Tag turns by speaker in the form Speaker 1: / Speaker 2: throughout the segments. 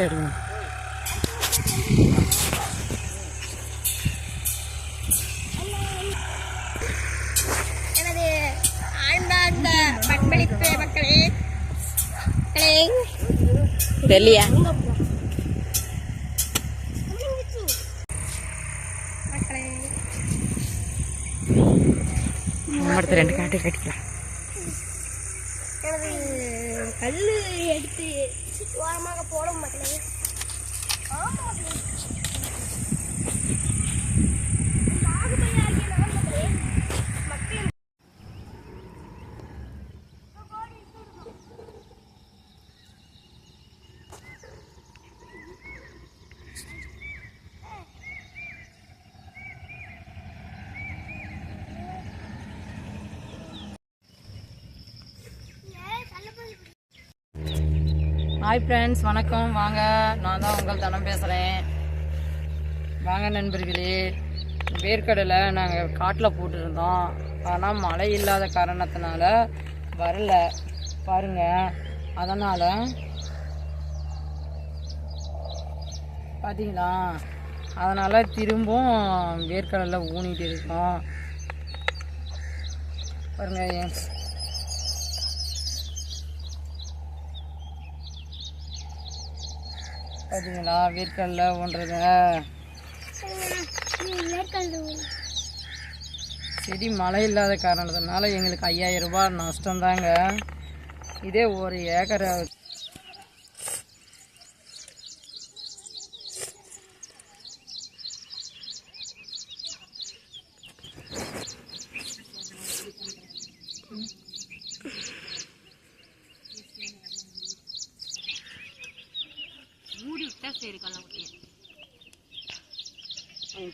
Speaker 1: கேடுங்க
Speaker 2: எனது ஆழ்ந்தார்ந்த பண்பளிப்பு மக்களே மக்களே.
Speaker 1: தெரியலையா?
Speaker 2: மக்களே.
Speaker 1: அடுத்த ரெண்டு காட்டு கட்டிக்கலாம்.
Speaker 2: எனது கல் எடுத்து வாரமாக போட పోవడం మాకు
Speaker 1: ஹாய் ஃப்ரெண்ட்ஸ் வணக்கம். வாங்க நான் தான் உங்கள் தனம் பேசுகிறேன் வாங்க நண்பர்களே. வேர்க்கடலை நாங்கள் காட்டில் போட்டிருந்தோம். ஆனால் மழை இல்லாத காரணத்தினால வரல. பாருங்கள் அதனால் பார்த்தீங்களா அதனால் திரும்பவும் வேர்க்கடலை ஊனிகிட்டு இருக்கோம். பாருங்க பார்த்தீங்களா வேர்க்கடலை ஊன்றதுங்க செடி மழை இல்லாத காரணத்தினால எங்களுக்கு ஐயாயிரம் ரூபாய் நஷ்டம்தாங்க. இதே ஒரு ஏக்கரை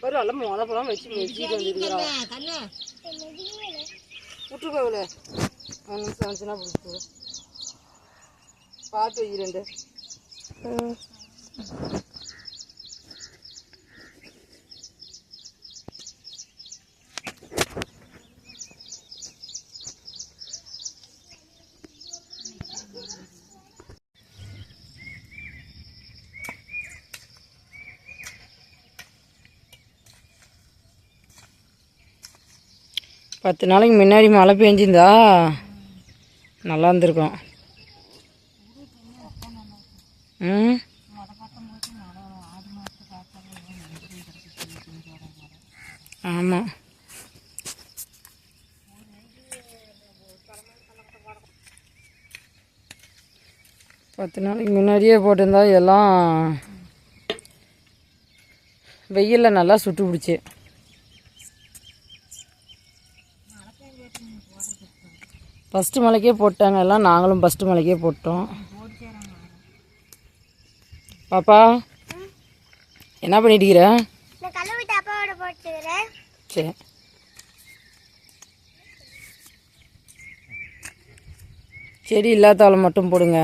Speaker 1: பாரு எல்லாம் முதப்பெல்லாம் வச்சு மெச்சிட்டு வந்துருக்கிறோம் விட்டுருக்கோவில ஒரு நிமிஷம் வந்துச்சுன்னா பார்த்து வை பத்து நாளைக்கு முன்னாடி மழை பெஞ்சிருந்தா நல்லா இருந்திருக்கும். ம்? ஆமாம் பத்து நாளைக்கு முன்னாடியே போட்டிருந்தா எல்லாம் வெயிலில் நல்லா சுட்டு பிடிச்சி. ஃபஸ்ட்டு மலைக்கே போட்டாங்க எல்லாம் நாங்களும் ஃபஸ்ட்டு மலைக்கே போட்டோம். பாப்பா என்ன பண்ணிட்டு இருக்கிற சரி. செடி இல்லாதவளை மட்டும் போடுங்க.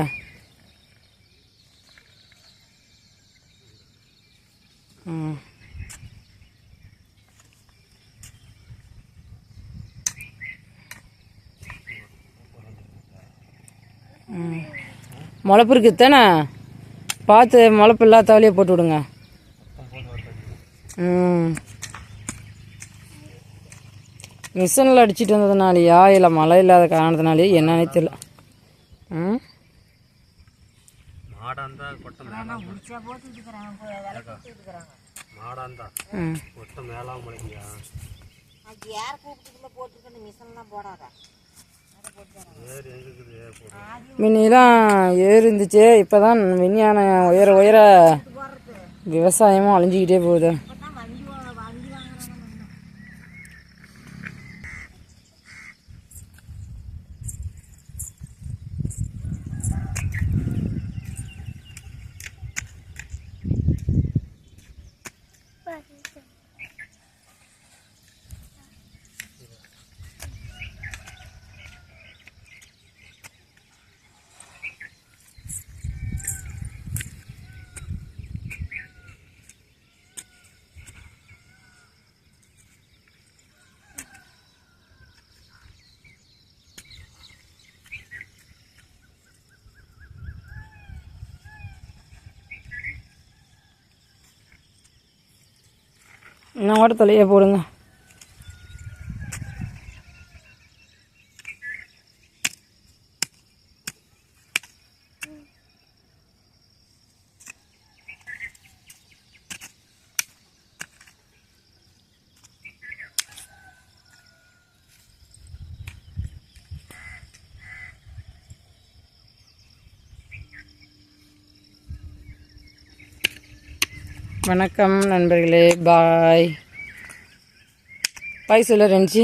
Speaker 1: ம். முளப்பு இருக்குது தானே பார்த்து முளப்பு இல்லாதவளையே போட்டு விடுங்க. ம். மிஷினில் அடிச்சிட்டு வந்ததுனாலயா இல்லை மழை இல்லாத காரணத்தினாலயா என்னன்னே தெரியல. ம்? ம். முன்னெல்லாம் ஏர் இருந்துச்சு இப்போ தான் விஞ்ஞானம் உயர உயர விவசாயமும் அழிஞ்சிக்கிட்டே போகுது. இன்னும் கூட தலையை போடுங்க. வணக்கம் நண்பர்களே பாய். பாய் சொல்ல ரெஞ்சி.